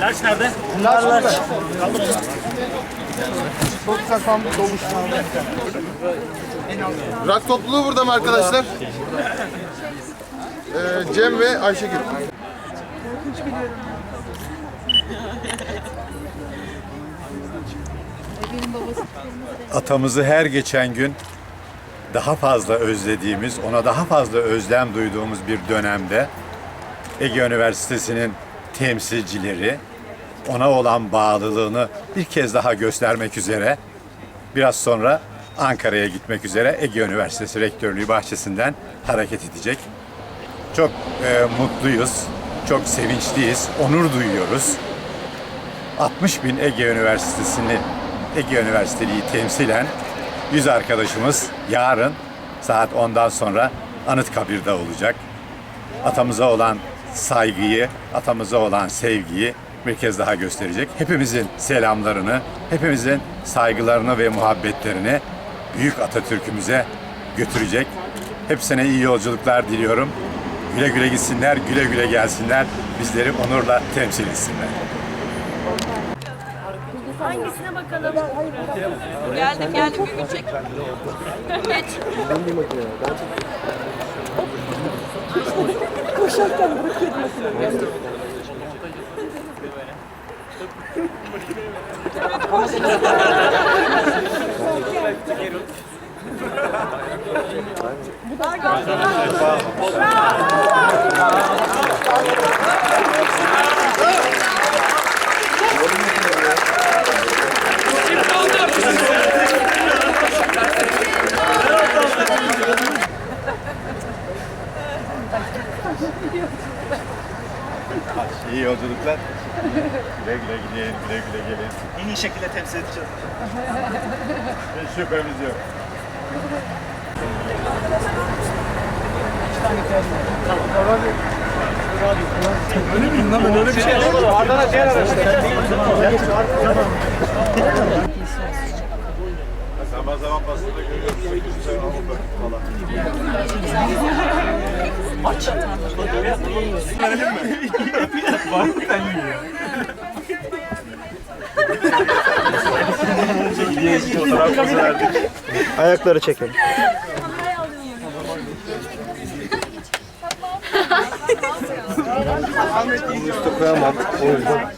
Large nerede? Çok kafam dolmuş. Rock topluluğu burada mı arkadaşlar? Ee, Cem ve Ayşegül. atamızı her geçen gün daha fazla özlediğimiz, ona daha fazla özlem duyduğumuz bir dönemde Ege Üniversitesi'nin temsilcileri ona olan bağlılığını bir kez daha göstermek üzere biraz sonra Ankara'ya gitmek üzere Ege Üniversitesi Rektörlüğü bahçesinden hareket edecek. Çok e, mutluyuz, çok sevinçliyiz, onur duyuyoruz. 60 bin Ege Üniversitesi'ni, Ege Üniversiteliği temsilen 100 arkadaşımız yarın saat 10'dan sonra Anıtkabir'de olacak. Atamıza olan saygıyı, atamıza olan sevgiyi bir kez daha gösterecek. Hepimizin selamlarını, hepimizin saygılarını ve muhabbetlerini büyük Atatürk'ümüze götürecek. Hepsine iyi yolculuklar diliyorum. Güle güle gitsinler, güle güle gelsinler. Bizleri onurla temsil etsinler. Hangisine bakalım? Geldim geldim bir gün çek. Geç. Koşarken bırak etmesin. Bu da İyi yolculuklar. güle güle gidin, güle güle gelin. En iyi şekilde temsil edeceğiz. Hiç şüphemiz yok. Zaman zaman basında görüyoruz. falan. Ayakları çekelim. Üstü koyamam. O yüzden.